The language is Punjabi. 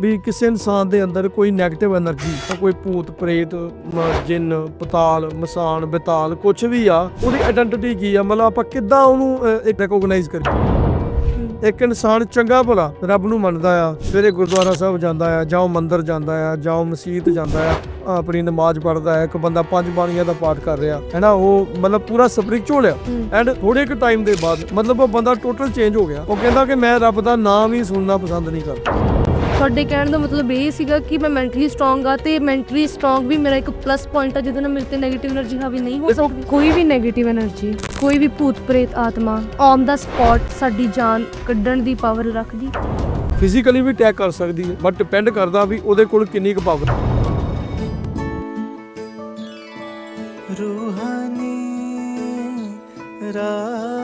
ਵੀ ਕਿਸੇ ਇਨਸਾਨ ਦੇ ਅੰਦਰ ਕੋਈ ਨੈਗੇਟਿਵ એનર્ਜੀ ਤਾਂ ਕੋਈ ਭੂਤ, ਪ੍ਰੇਤ ਜਿੰਨ, ਪਤਾਲ, ਮਸਾਨ, ਬਿਤਾਲ ਕੁਝ ਵੀ ਆ, ਉਹਦੀ ਆਇਡੈਂਟੀਟੀ ਕੀ ਆ? ਮਤਲਬ ਆਪਾਂ ਕਿੱਦਾਂ ਉਹਨੂੰ ਇੱਕ ਰੈਕੋਗਨਾਈਜ਼ ਕਰੀਏ? ਇੱਕ ਇਨਸਾਨ ਚੰਗਾ ਭਲਾ ਰੱਬ ਨੂੰ ਮੰਨਦਾ ਆ, ਸਵੇਰੇ ਗੁਰਦੁਆਰਾ ਸਾਹਿਬ ਜਾਂਦਾ ਆ, ਜਾਂ ਉਹ ਮੰਦਿਰ ਜਾਂਦਾ ਆ, ਜਾਂ ਉਹ ਮਸਜਿਦ ਜਾਂਦਾ ਆ ਆਪਣੀ ਨਮਾਜ਼ ਪੜਦਾ ਹੈ ਇੱਕ ਬੰਦਾ ਪੰਜ ਬਾਣੀਆਂ ਦਾ ਪਾਠ ਕਰ ਰਿਹਾ ਹੈ ਨਾ ਉਹ ਮਤਲਬ ਪੂਰਾ ਸਪਿਰਚੁਅਲ ਆ ਐਂਡ ਥੋੜੇ ਇੱਕ ਟਾਈਮ ਦੇ ਬਾਅਦ ਮਤਲਬ ਉਹ ਬੰਦਾ ਟੋਟਲ ਚੇਂਜ ਹੋ ਗਿਆ। ਉਹ ਕਹਿੰਦਾ ਕਿ ਮੈਂ ਰੱਬ ਦਾ ਨਾਮ ਹੀ ਸੁਣਨਾ ਪਸੰਦ ਨਹੀਂ ਕਰਦਾ। ਤੁਹਾਡੇ ਕਹਿਣ ਦਾ ਮਤਲਬ ਇਹ ਸੀਗਾ ਕਿ ਮੈਂ ਮੈਂਟਲੀ ਸਟਰੋਂਗ ਆ ਤੇ ਮੈਂਟਲੀ ਸਟਰੋਂਗ ਵੀ ਮੇਰਾ ਇੱਕ ਪਲੱਸ ਪੁਆਇੰਟ ਆ ਜਿਹਦੇ ਨਾਲ ਮੇਰੇ ਤੇ એનર્ਜੀ ਹਾਵੀ ਨਹੀਂ ਹੋ ਸਕਦੀ। ਕੋਈ ਵੀ ਨੈਗੇਟਿਵ એનર્ਜੀ ਕੋਈ ਵੀ ਭੂਤ ਪ੍ਰੇਤ ਆਤਮਾ ਔਨ ਦਾ ਸਪੌਟ ਸਾਡੀ ਜਾਨ ਕੱਢਣ ਦੀ ਪਾਵਰ ਰੱਖਦੀ। ਫਿਜ਼ੀਕਲੀ ਵੀ ਅਟੈਕ ਕਰ ਸਕਦੀ ਹੈ ਬਟ ਡਿਪੈਂਡ ਕਰਦਾ ਵੀ ਉਹਦੇ ਕੋਲ ਕਿੰਨੀ ਕੁ ਪਾਵਰ ਰੂਹਾਨੀ ਰਾ